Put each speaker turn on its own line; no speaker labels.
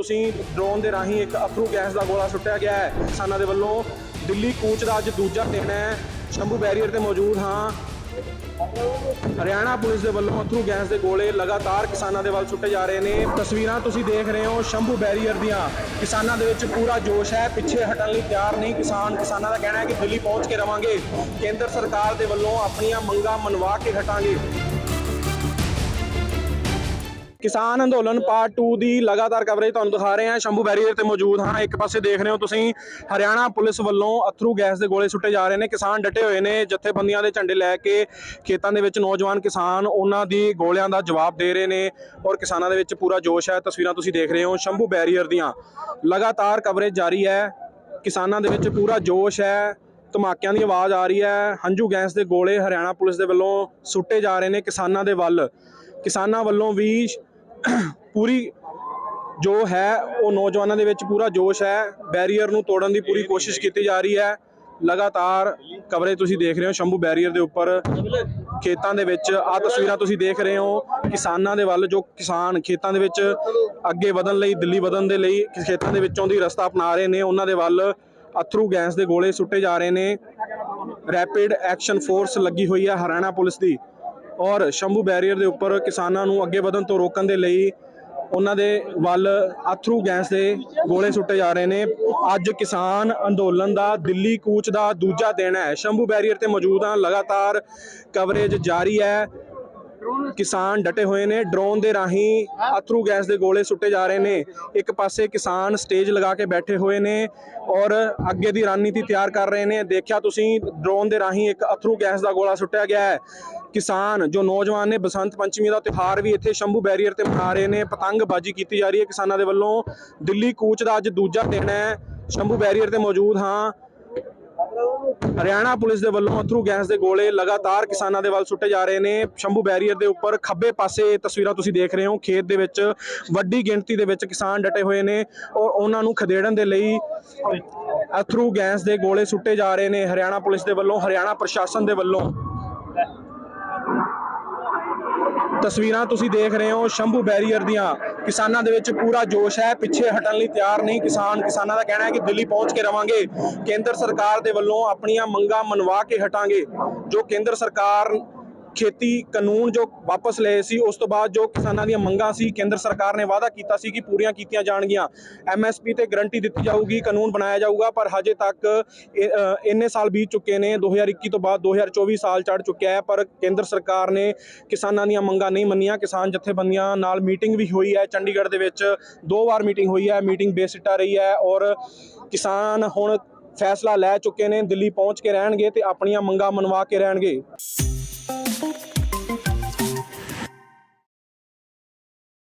ਤੁਸੀਂ ਡਰੋਨ ਦੇ ਰਾਹੀਂ ਇੱਕ ਅਥਰੂ ਗੈਸ ਦਾ ਗੋਲਾ ਸੁੱਟਿਆ ਗਿਆ ਹੈ। ਕਿਸਾਨਾਂ ਦੇ ਵੱਲੋਂ ਦਿੱਲੀ ਕੂਚ ਦਾ ਅੱਜ ਦੂਜਾ ਦਿਨ ਹੈ। ਸ਼ੰਭੂ ਬੈਰੀਅਰ ਤੇ ਮੌਜੂਦ ਹਾਂ। ਹਰਿਆਣਾ ਪੁਲਿਸ ਦੇ ਵੱਲੋਂ ਅਥਰੂ ਗੈਸ ਦੇ ਗੋਲੇ ਲਗਾਤਾਰ ਕਿਸਾਨਾਂ ਦੇ ਵੱਲ ਸੁੱਟੇ ਜਾ ਰਹੇ ਨੇ। ਤਸਵੀਰਾਂ ਤੁਸੀਂ ਦੇਖ ਰਹੇ ਹੋ ਸ਼ੰਭੂ ਬੈਰੀਅਰ ਦੀਆਂ। ਕਿਸਾਨਾਂ ਦੇ ਵਿੱਚ ਪੂਰਾ ਜੋਸ਼ ਹੈ। ਪਿੱਛੇ ਹਟਣ ਲਈ ਤਿਆਰ ਨਹੀਂ ਕਿਸਾਨ। ਕਿਸਾਨਾਂ ਦਾ ਕਹਿਣਾ ਹੈ ਕਿ ਦਿੱਲੀ ਪਹੁੰਚ ਕੇ ਰਵਾਂਗੇ। ਕੇਂਦਰ ਸਰਕਾਰ ਦੇ ਵੱਲੋਂ ਆਪਣੀਆਂ ਮੰਗਾਂ ਮਨਵਾ ਕੇ ਹਟਾਂਗੇ। ਕਿਸਾਨ ਅੰਦੋਲਨ ਪਾਰਟ 2 ਦੀ ਲਗਾਤਾਰ ਕਵਰੇਜ ਤੁਹਾਨੂੰ ਦਿਖਾ ਰਹੇ ਹਾਂ। ਸ਼ੰਭੂ ਬੈਰੀਅਰ ਤੇ ਮੌਜੂਦ ਹਾਂ। ਇੱਕ ਪਾਸੇ ਦੇਖ ਰਹੇ ਹੋ ਤੁਸੀਂ, ਹਰਿਆਣਾ ਪੁਲਿਸ ਵੱਲੋਂ ਅਥਰੂ ਗੈਸ ਦੇ ਗੋਲੇ ਸੁੱਟੇ ਜਾ ਰਹੇ ਨੇ। ਕਿਸਾਨ ਡਟੇ ਹੋਏ ਨੇ। ਜਥੇਬੰਦੀਆਂ ਦੇ ਝੰਡੇ ਲੈ ਕੇ ਖੇਤਾਂ ਦੇ ਵਿੱਚ ਨੌਜਵਾਨ ਕਿਸਾਨ ਉਹਨਾਂ ਦੀ ਗੋਲਿਆਂ ਦਾ ਜਵਾਬ ਦੇ ਰਹੇ ਨੇ ਔਰ ਕਿਸਾਨਾਂ ਦੇ ਵਿੱਚ ਪੂਰਾ ਜੋਸ਼ ਹੈ। ਤਸਵੀਰਾਂ ਤੁਸੀਂ ਦੇਖ ਰਹੇ ਹੋ ਸ਼ੰਭੂ ਬੈਰੀਅਰ ਦੀਆਂ। ਲਗਾਤਾਰ ਕਵਰੇਜ ਜਾਰੀ ਹੈ। ਕਿਸਾਨਾਂ ਦੇ ਵਿੱਚ ਪੂਰਾ ਜੋਸ਼ ਹੈ। ਧਮਾਕਿਆਂ ਦੀ ਆਵਾਜ਼ ਆ ਰਹੀ ਹੈ। ਹੰਝੂ ਗੈਸ ਦੇ ਗੋਲੇ ਹਰਿਆਣਾ ਪੁਲਿਸ ਦੇ ਵੱਲੋਂ ਸੁੱਟੇ ਜਾ ਰਹੇ ਨੇ ਕਿਸਾਨਾਂ ਦੇ ਵੱਲ। ਕਿਸਾਨਾਂ ਵੱਲੋਂ ਵੀ ਪੂਰੀ ਜੋ ਹੈ, ਉਹ ਨੌਜਵਾਨਾਂ ਦੇ ਵਿੱਚ ਪੂਰਾ ਜੋਸ਼ ਹੈ। ਬੈਰੀਅਰ ਨੂੰ ਤੋੜਨ ਦੀ ਪੂਰੀ ਕੋਸ਼ਿਸ਼ ਕੀਤੀ ਜਾ ਰਹੀ ਹੈ। ਲਗਾਤਾਰ ਕਵਰੇਜ ਤੁਸੀਂ ਦੇਖ ਰਹੇ ਹੋ, ਸ਼ੰਭੂ ਬੈਰੀਅਰ ਦੇ ਉੱਪਰ। ਖੇਤਾਂ ਦੇ ਵਿੱਚ ਆ ਤਸਵੀਰਾਂ ਤੁਸੀਂ ਦੇਖ ਰਹੇ ਹੋ, ਕਿਸਾਨਾਂ ਦੇ ਵੱਲ ਜੋ ਕਿਸਾਨ ਖੇਤਾਂ ਦੇ ਵਿੱਚ ਅੱਗੇ ਵਧਣ ਲਈ, ਦਿੱਲੀ ਵਧਣ ਦੇ ਲਈ ਖੇਤਾਂ ਦੇ ਵਿੱਚੋਂ ਦੀ ਰਸਤਾ ਅਪਣਾ ਰਹੇ ਨੇ। ਉਹਨਾਂ ਦੇ ਵੱਲ ਅਥਰੂ ਗੈਸ ਦੇ ਗੋਲੇ ਸੁੱਟੇ ਜਾ ਰਹੇ ਨੇ। ਰੈਪਿਡ ਐਕਸ਼ਨ ਫੋਰਸ ਲੱਗੀ ਹੋਈ ਹੈ ਹਰਿਆਣਾ ਪੁਲਿਸ ਦੀ। ਔਰ ਸ਼ੰਭੂ ਬੈਰੀਅਰ ਦੇ ਉੱਪਰ ਕਿਸਾਨਾਂ ਨੂੰ ਅੱਗੇ ਵਧਣ ਤੋਂ ਰੋਕਣ ਦੇ ਲਈ ਉਹਨਾਂ ਦੇ ਵੱਲ ਅਥਰੂ ਗੈਸ ਦੇ ਗੋਲੇ ਸੁੱਟੇ ਜਾ ਰਹੇ ਨੇ। ਅੱਜ ਕਿਸਾਨ ਅੰਦੋਲਨ ਦਾ ਦਿੱਲੀ ਕੂਚ ਦਾ ਦੂਜਾ ਦਿਨ ਹੈ। ਸ਼ੰਭੂ ਬੈਰੀਅਰ ਤੇ ਮੌਜੂਦ ਹਾਂ। ਲਗਾਤਾਰ ਕਵਰੇਜ ਜਾਰੀ ਹੈ। ਕਿਸਾਨ ਡਟੇ ਹੋਏ ਨੇ, ਡਰੋਨ ਦੇ ਰਾਹੀਂ ਅਥਰੂ ਗੈਸ ਦੇ ਗੋਲੇ ਸੁੱਟੇ ਜਾ ਰਹੇ ਨੇ। ਇੱਕ ਪਾਸੇ ਕਿਸਾਨ ਸਟੇਜ ਲਗਾ ਕੇ ਬੈਠੇ ਹੋਏ ਨੇ ਔਰ ਅੱਗੇ ਦੀ ਰਣਨੀਤੀ ਤਿਆਰ ਕਰ ਰਹੇ ਨੇ। ਦੇਖਿਆ ਤੁਸੀਂ, ਡਰੋਨ ਦੇ ਰਾਹੀਂ ਇੱਕ ਅਥਰੂ ਗੈਸ ਦਾ ਗੋਲਾ ਸੁੱਟਿਆ ਗਿਆ ਹੈ। ਕਿਸਾਨ, ਜੋ ਨੌਜਵਾਨ ਨੇ, ਬਸੰਤ ਪੰਚਮੀ ਦਾ ਤਿਉਹਾਰ ਵੀ ਇੱਥੇ ਸ਼ੰਭੂ ਬੈਰੀਅਰ ਤੇ ਮਨਾ ਰਹੇ ਨੇ। ਪਤੰਗਬਾਜ਼ੀ ਕੀਤੀ ਜਾ ਰਹੀ ਹੈ ਕਿਸਾਨਾਂ ਦੇ ਵੱਲੋਂ। ਦਿੱਲੀ ਕੂਚ ਦਾ ਅੱਜ ਦੂਜਾ ਦਿਨ ਹੈ। ਸ਼ੰਭੂ ਬੈਰੀਅਰ ਤੇ ਮੌਜੂਦ ਹਾਂ। ਹਰਿਆਣਾ ਪੁਲਿਸ ਦੇ ਵੱਲੋਂ ਅਥਰੂ ਗੈਸ ਦੇ ਗੋਲੇ ਲਗਾਤਾਰ ਕਿਸਾਨਾਂ ਦੇ ਵੱਲ ਸੁੱਟੇ ਜਾ ਰਹੇ ਨੇ। ਸ਼ੰਭੂ ਬੈਰੀਅਰ ਦੇ ਉੱਪਰ ਖੱਬੇ ਪਾਸੇ ਤਸਵੀਰਾਂ ਤੁਸੀਂ ਦੇਖ ਰਹੇ ਹੋ। ਖੇਤ ਦੇ ਵਿੱਚ ਵੱਡੀ ਗਿਣਤੀ ਦੇ ਵਿੱਚ ਕਿਸਾਨ ਡਟੇ ਹੋਏ ਨੇ ਔਰ ਉਹਨਾਂ ਨੂੰ ਖਦੇੜਨ ਦੇ ਲਈ ਅਥਰੂ ਗੈਸ ਦੇ ਗੋਲੇ ਸੁੱਟੇ ਜਾ ਰਹੇ ਨੇ। ਹਰਿਆਣਾ ਪੁਲਿਸ ਦੇ ਵੱਲੋਂ, ਹਰਿਆਣਾ ਪ੍ਰਸ਼ਾਸਨ ਦੇ ਵੱਲੋਂ। ਤਸਵੀਰਾਂ ਤੁਸੀਂ ਦੇਖ ਰਹੇ ਹੋ ਸ਼ੰਭੂ ਬੈਰੀਅਰ ਦੀਆਂ। ਕਿਸਾਨਾਂ ਦੇ ਵਿੱਚ ਪੂਰਾ ਜੋਸ਼ ਹੈ, ਪਿੱਛੇ ਹਟਣ ਲਈ ਤਿਆਰ ਨਹੀਂ ਕਿਸਾਨ। ਕਿਸਾਨਾਂ ਦਾ ਕਹਿਣਾ ਹੈ ਕਿ ਦਿੱਲੀ ਪਹੁੰਚ ਕੇ ਰਵਾਂਗੇ। ਕੇਂਦਰ ਸਰਕਾਰ ਦੇ ਵੱਲੋਂ ਆਪਣੀਆਂ ਮੰਗਾਂ ਮਨਵਾ ਕੇ ਹਟਾਂਗੇ, ਜੋ ਕੇਂਦਰ ਸਰਕਾਰ ਖੇਤੀ ਕਾਨੂੰਨ ਜੋ ਵਾਪਸ ਲਏ ਸੀ ਉਸ ਤੋਂ ਬਾਅਦ ਜੋ ਕਿਸਾਨਾਂ ਦੀਆਂ ਮੰਗਾਂ ਸੀ ਕੇਂਦਰ ਸਰਕਾਰ ਨੇ ਵਾਅਦਾ ਕੀਤਾ ਸੀ ਕਿ ਪੂਰੀਆਂ ਕੀਤੀਆਂ ਜਾਣਗੀਆਂ। ਐਮਐਸਪੀ ਤੇ ਗਰੰਟੀ ਦਿੱਤੀ ਜਾਊਗੀ ਕਾਨੂੰਨ ਬਣਾਇਆ ਜਾਊਗਾ ਪਰ ਹਜੇ ਤੱਕ ਇਹ, ਇੰਨੇ ਸਾਲ ਬੀਤ ਚੁੱਕੇ ਨੇ 2021 ਤੋਂ ਬਾਅਦ 2024 ਸਾਲ ਚੜ ਚੁੱਕਿਆ ਹੈ ਪਰ ਕੇਂਦਰ ਸਰਕਾਰ ਨੇ ਕਿਸਾਨਾਂ ਦੀਆਂ ਮੰਗਾਂ ਨਹੀਂ ਮੰਨੀਆਂ। ਕਿਸਾਨ ਜਥੇਬੰਦੀਆਂ ਨਾਲ ਮੀਟਿੰਗ ਵੀ ਹੋਈ ਹੈ ਚੰਡੀਗੜ੍ਹ ਦੇ ਵਿੱਚ ਦੋ ਵਾਰ ਮੀਟਿੰਗ ਹੋਈ ਹੈ ਮੀਟਿੰਗ ਬੇਸਿੱਟਾ ਰਹੀ ਹੈ ਔਰ ਕਿਸਾਨ ਹੁਣ ਫੈਸਲਾ ਲੈ ਚੁੱਕੇ ਨੇ ਦਿੱਲੀ ਪਹੁੰਚ ਕੇ ਰਹਿਣਗੇ ਤੇ ਆਪਣੀਆਂ ਮੰਗਾਂ ਮਨਵਾ ਕੇ ਰਹਿਣਗੇ।